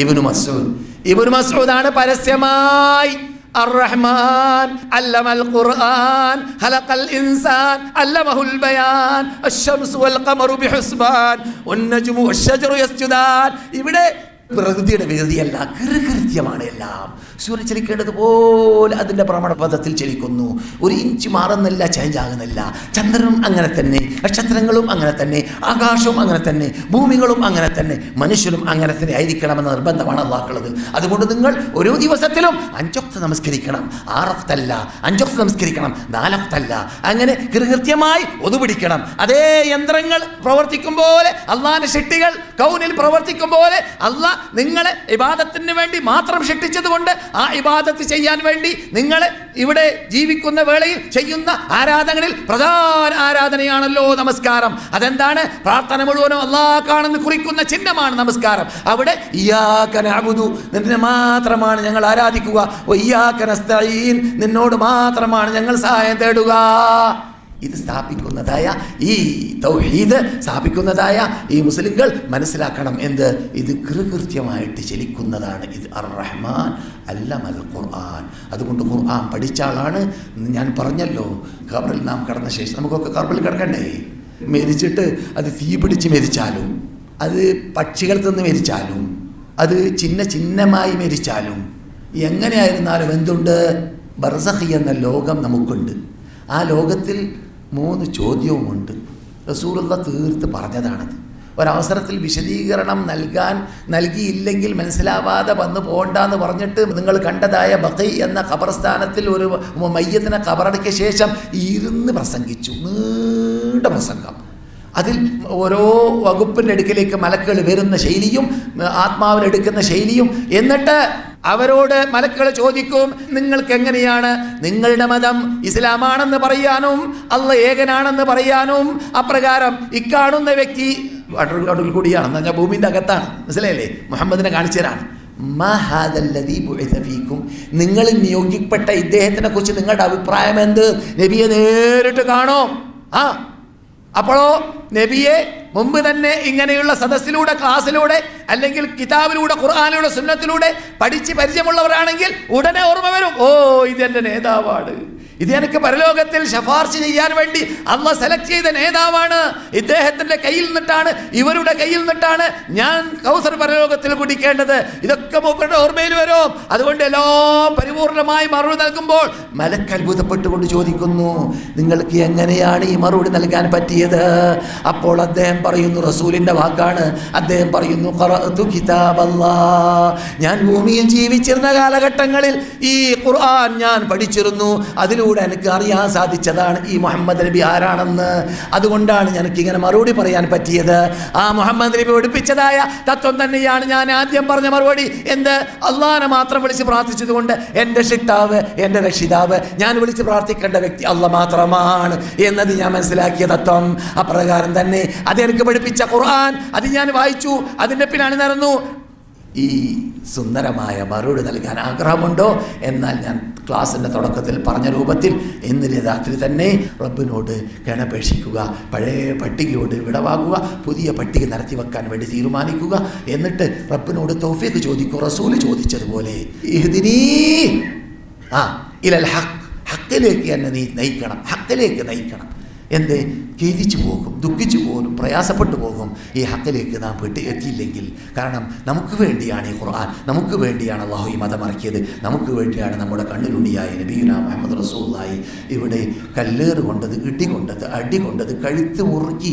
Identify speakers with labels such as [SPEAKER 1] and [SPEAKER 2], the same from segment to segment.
[SPEAKER 1] ഇബ്നു മസ്ഊദ് ഇബ്നു മസ്ഊദാണ് പരസ്യമായി الرحمن علم القرآن خلق الإنسان علمه البيان الشمس والقمر بحسبان والنجم والشجر يسجدان ഇവിടെ പ്രകൃതിയുടെ വികൃതിയല്ല കൃകൃത്യമാണ് എല്ലാം സൂര്യൻ ചലിക്കേണ്ടത് പോലെ അതിന്റെ ഭ്രമണപഥത്തിൽ ചലിക്കുന്നു. ഒരു ഇഞ്ച് മാറുന്നില്ല ചേഞ്ച് ആകുന്നില്ല. ചന്ദ്രനും അങ്ങനെ തന്നെ നക്ഷത്രങ്ങളും അങ്ങനെ തന്നെ ആകാശവും അങ്ങനെ തന്നെ ഭൂമികളും അങ്ങനെ തന്നെ മനുഷ്യരും അങ്ങനെ തന്നെ ആയിരിക്കണമെന്ന നിർബന്ധമാണ് അള്ളാഹുള്ളത്. അതുകൊണ്ട് നിങ്ങൾ ഓരോ ദിവസത്തിലും അഞ്ചൊക്ത് നമസ്കരിക്കണം. ആറത്തല്ല അഞ്ചൊക്ത് നമസ്കരിക്കണം നാലത്തല്ല അങ്ങനെ കൃത്യമായി ഒതുപിടിക്കണം. അതേ യന്ത്രങ്ങൾ പ്രവർത്തിക്കും പോലെ അള്ളാഹിന്റെ ശക്തികൾ കൗനിൽ പ്രവർത്തിക്കും പോലെ അള്ളാഹ് നിങ്ങളെ വിവാദത്തിന് വേണ്ടി മാത്രം സൃഷ്ടിച്ചത് കൊണ്ട് ആ ഇബാദത്ത് ചെയ്യാൻ വേണ്ടി നിങ്ങൾ ഇവിടെ ജീവിക്കുന്ന വേളയിൽ ചെയ്യുന്ന ആരാധനകളിൽ പ്രധാന ആരാധനയാണല്ലോ നമസ്കാരം. അതെന്താണ്? പ്രാർത്ഥന മുഴുവനും അള്ളാഹ്ക്കാണെന്ന് കുറിക്കുന്ന ചിഹ്നമാണ് നമസ്കാരം. അവിടെ നിന്നെ മാത്രമാണ് ഞങ്ങൾ ആരാധിക്കുക. ഒയ്യാക്കനസ്തീൻ നിന്നോട് മാത്രമാണ് ഞങ്ങൾ സഹായം തേടുക. ഇത് സ്ഥാപിക്കുന്നതായ ഈ തൗഹീദ് സ്ഥാപിക്കുന്നതായ ഈ മുസ്ലിങ്ങൾ മനസ്സിലാക്കണം എന്ത്? ഇത് കൃകൃത്യമായിട്ട് ചലിക്കുന്നതാണ്. ഇത് അർ റഹ്മാൻ അല്ലമൽ ഖുർആൻ അതുകൊണ്ട് ഖുർആൻ പഠിച്ച ആളാണ് ഞാൻ പറഞ്ഞല്ലോ. ഖബറിൽ നാം കടന്ന ശേഷം നമുക്കൊക്കെ ഖബറിൽ കിടക്കണ്ടേ? മരിച്ചിട്ട് അത് തീ പിടിച്ച് മരിച്ചാലും അത് പക്ഷികൾ തിന്ന് മരിച്ചാലും അത് ചിന്ന ചിഹ്നമായി മരിച്ചാലും എങ്ങനെയായിരുന്നാലും എന്തുണ്ട്? ബർസഹി എന്ന ലോകം നമുക്കുണ്ട്. ആ ലോകത്തിൽ മൂന്ന് ചോദ്യവുമുണ്ട്. റസൂലുള്ള തീർത്ത് പറഞ്ഞതാണത്. ഒരവസരത്തിൽ വിശദീകരണം നൽകാൻ നൽകിയില്ലെങ്കിൽ മനസ്സിലാവാതെ വന്നു പോകണ്ടെന്ന് പറഞ്ഞിട്ട് നിങ്ങൾ കണ്ടതായ ബഖൈ എന്ന ഖബർസ്ഥാനത്തിൽ ഒരു മയ്യത്തിനെ ഖബറടക്കിയ ശേഷം ഇരുന്ന് പ്രസംഗിച്ചു. നീണ്ട പ്രസംഗം. അതിൽ ഓരോ വകുപ്പിന്റെ അടുക്കിലേക്ക് മലക്കുകൾ വരുന്ന ശൈലിയും ആത്മാവിനെടുക്കുന്ന ശൈലിയും. എന്നിട്ട് അവരോട് മലക്കുകൾ ചോദിക്കും നിങ്ങൾക്ക് എങ്ങനെയാണ് നിങ്ങളുടെ മതം ഇസ്ലാമാണെന്ന് പറയാനും അല്ല ഏകനാണെന്ന് പറയാനും അപ്രകാരം ഇക്കാണുന്ന വ്യക്തി അടുൽ കൂടിയാണ് എന്ന് ഭൂമിന്റെ അകത്താണ്. മനസ്സിലായില്ലേ? മുഹമ്മദിനെ കാണിച്ചതാണ് മഹാദല്ലദീ ബുഇസ ഫീക്കും. നിങ്ങൾ നിയോഗിക്കപ്പെട്ട ഇദ്ദേഹത്തിനെ കുറിച്ച് നിങ്ങളുടെ അഭിപ്രായം എന്ത്? നബിയെ നേരിട്ട് കാണോ. ആ അപ്പോഴോ നബിയെ മുമ്പ് തന്നെ ഇങ്ങനെയുള്ള സദസ്സിലൂടെ ക്ലാസ്സിലൂടെ അല്ലെങ്കിൽ കിതാബിലൂടെ ഖുർആാനിലൂടെ സുന്നത്തിലൂടെ പഠിച്ച് പരിചയമുള്ളവരാണെങ്കിൽ ഉടനെ ഓർമ്മ വരും. ഓ ഇതെന്റെ നേതാവാണ്. ഇത് എനിക്ക് പരലോകത്തിൽ ശഫാർശ ചെയ്യാൻ വേണ്ടി അള്ള സെലക്ട് ചെയ്ത നേതാവാണ്. ഇദ്ദേഹത്തിന്റെ കയ്യിൽ നിന്നിട്ടാണ് ഇവരുടെ കയ്യിൽ നിന്നിട്ടാണ് ഞാൻ കൗസർ പരലോകത്തിൽ കുടിക്കേണ്ടത്. ഇതൊക്കെ മൂപ്പരുടെ ഓർമ്മയിൽ വരും. അതുകൊണ്ട് എല്ലാം പരിപൂർണമായി മറുപടി നൽകുമ്പോൾ മലക്ക് അത്ഭുതപ്പെട്ടുകൊണ്ട് ചോദിക്കുന്നു നിങ്ങൾക്ക് എങ്ങനെയാണ് ഈ മറുപടി നൽകാൻ പറ്റിയത്? അപ്പോൾ അദ്ദേഹം പറയുന്നു റസൂലിന്റെ വാക്കാണ്. അദ്ദേഹം പറയുന്നു. ഞാൻ ഭൂമിയിൽ ജീവിച്ചിരുന്ന കാലഘട്ടങ്ങളിൽ ഈ ഖുർആൻ ഞാൻ പഠിച്ചിരുന്നു. അതിലൂടെ എനിക്ക് അറിയാൻ സാധിച്ചതാണ് ഈ മുഹമ്മദ് നബി ആരാണെന്ന്. അതുകൊണ്ടാണ് എനിക്കിങ്ങനെ മറുപടി പറയാൻ പറ്റിയത്. ആ മുഹമ്മദ് നബി പഠിപ്പിച്ചതായ തത്വം തന്നെയാണ് ഞാൻ ആദ്യം പറഞ്ഞ മറുപടി. എന്ത്? അള്ളാഹനെ മാത്രം വിളിച്ച് പ്രാർത്ഥിച്ചതുകൊണ്ട് എന്റെ ഷിട്ടാവ് എന്റെ രക്ഷിതാവ് ഞാൻ വിളിച്ച് പ്രാർത്ഥിക്കേണ്ട വ്യക്തി അല്ല മാത്രമാണ് എന്നത് ഞാൻ മനസ്സിലാക്കിയ തത്വം. അപ്രകാരം തന്നെ അത് എനിക്ക് പഠിപ്പിച്ച ഖുർആൻ അത് ഞാൻ വായിച്ചു അതിന്റെ പിന്നാണ് നടന്നു. ഈ സുന്ദരമായ മറുപടി നൽകാൻ ആഗ്രഹമുണ്ടോ? എന്നാൽ ഞാൻ ക്ലാസ്സിന്റെ തുടക്കത്തിൽ പറഞ്ഞ രൂപത്തിൽ ഇന്ന് രാത്രി തന്നെ റബ്ബിനോട് കിണപേക്ഷിക്കുക പഴയ പട്ടികയോട് വിടവാകുക പുതിയ പട്ടിക നടത്തി വെക്കാൻ വേണ്ടി തീരുമാനിക്കുക. എന്നിട്ട് റബ്ബിനോട് തൗഫീഖ് ചോദിക്കുക റസൂൽ ചോദിച്ചതുപോലെ ഇഹ്ദിനീ ആ ഇലൽ ഹക്ക് ഹക്കിലേക്ക് എന്നെ നീ നയിക്കണം ഹക്കിലേക്ക് നയിക്കണം. എന്ത്? ഖേദിച്ചു പോകും ദുഃഖിച്ചു പോകും പ്രയാസപ്പെട്ടു പോകും. ഈ ഹക്കിലേക്ക് നാം പെട്ട് എത്തിയില്ലെങ്കിൽ കാരണം നമുക്ക് വേണ്ടിയാണ് ഈ ഖുർആൻ നമുക്ക് വേണ്ടിയാണ് അള്ളാഹു ഈ മതം ഇറക്കിയത് നമുക്ക് വേണ്ടിയാണ് നമ്മുടെ കണ്ണിലുണ്ടിയായി നബീന മുഹമ്മദ് റസൂലായി ഇവിടെ കല്ലേറ് കൊണ്ടത് ഇടി കൊണ്ടത് അടി കൊണ്ടത് കഴുത്ത് മുറുക്കി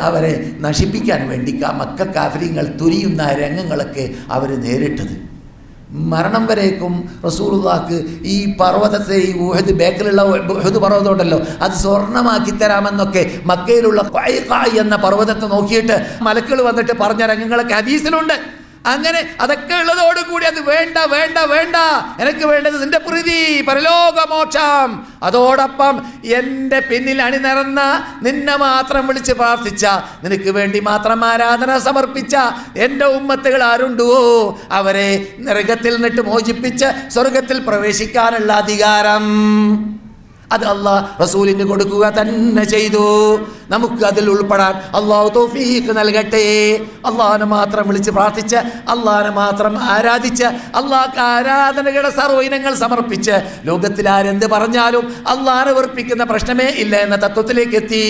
[SPEAKER 1] അവരെ നശിപ്പിക്കാൻ വേണ്ടി മക്ക കാഫര്യങ്ങൾ തുരിയുന്ന രംഗങ്ങളൊക്കെ അവർ നേരിട്ടത്. മരണം വരേക്കും റസൂലുള്ളാക്ക് ഈ പർവതത്തെ ഈ ഊഹദ് ബേക്കലുള്ള ഊഹദ് പർവതം ഉണ്ടല്ലോ അത് സ്വർണമാക്കി തരാമെന്നൊക്കെ മക്കയിലുള്ള എന്ന പർവതത്തെ നോക്കിയിട്ട് മലക്കുകൾ വന്നിട്ട് പറഞ്ഞ രംഗങ്ങളൊക്കെ ഹദീസിലുണ്ട്. അങ്ങനെ അതൊക്കെ ഉള്ളതോടുകൂടി അത് വേണ്ട വേണ്ട വേണ്ട. എനിക്ക് വേണ്ടത് നിന്റെ പ്രീതി പരലോകമോക്ഷം അതോടൊപ്പം എന്റെ പിന്നിൽ അണിനിറന്ന നിന്നെ മാത്രം വിളിച്ച് പ്രാർത്ഥിച്ച നിനക്ക് വേണ്ടി മാത്രം ആരാധന സമർപ്പിച്ച എന്റെ ഉമ്മത്തുകൾ ആരുണ്ടോ? അവരെ നരകത്തിൽ നിന്നിട്ട് മോചിപ്പിച്ച് സ്വർഗത്തിൽ പ്രവേശിക്കാനുള്ള അധികാരം അത് അള്ളാഹ് റസൂലിന് കൊടുക്കുക തന്നെ ചെയ്തു. നമുക്ക് അതിൽ ഉൾപ്പെടാൻ അള്ളാഹു തൗഫീഖ് നൽകട്ടെ. അള്ളാഹിനെ മാത്രം വിളിച്ച് പ്രാർത്ഥിച്ച് അള്ളാഹിനെ മാത്രം ആരാധിച്ച് അള്ളാഹ് ആരാധനകളുടെ സർവ ഇനങ്ങൾ സമർപ്പിച്ച് ലോകത്തിൽ ആരെന്ത് പറഞ്ഞാലും അള്ളാഹിനെ വെറുപ്പിക്കുന്ന പ്രശ്നമേ ഇല്ല എന്ന തത്വത്തിലേക്ക് എത്തി.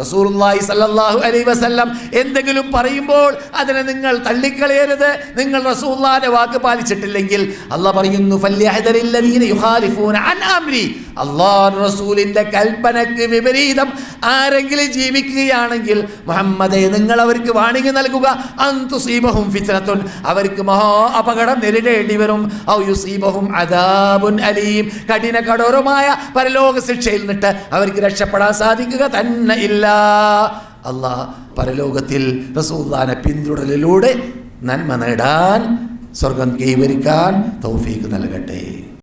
[SPEAKER 1] റസൂലുള്ളാഹി സല്ലല്ലാഹു അലൈഹി വസല്ലം എന്തെങ്കിലും പറയുമ്പോൾ അതിനെ നിങ്ങൾ തള്ളിക്കളയരുത്. നിങ്ങൾ റസൂലുള്ളാഹിന്റെ വാക്ക് പാലിച്ചിട്ടില്ലെങ്കിൽ അല്ല പറയുന്നു അള്ളാഹു റസൂലിന്റെ കൽപ്പനക്ക് വിപരീതം ആരെങ്കിലും ജീവിക്കുകയാണെങ്കിൽ മുഹമ്മദെ നിങ്ങൾ അവർക്ക് വാണിംഗ് നൽകുക. അന്തുസീബഹും ഫിത്നത്തുൻ. അവർക്ക് മഹാ അപകടം നേരിടേണ്ടി വരും. ഔയുസീബഹും യുസീബഹും അദാബുൻ അലീം. കഠിന കഠോരമായ പരലോക ശിക്ഷയിൽ നിന്നിട്ട് അവർക്ക് രക്ഷപ്പെടാൻ സാധിക്കുക തന്നെ ഇല്ല. അള്ളാഹ് പരലോകത്തിൽ റസൂല്ലാനെ പിന്തുടരലിലൂടെ നന്മ നേടാൻ സ്വർഗം കൈവരിക്കാൻ തൗഫീക്ക് നൽകട്ടെ.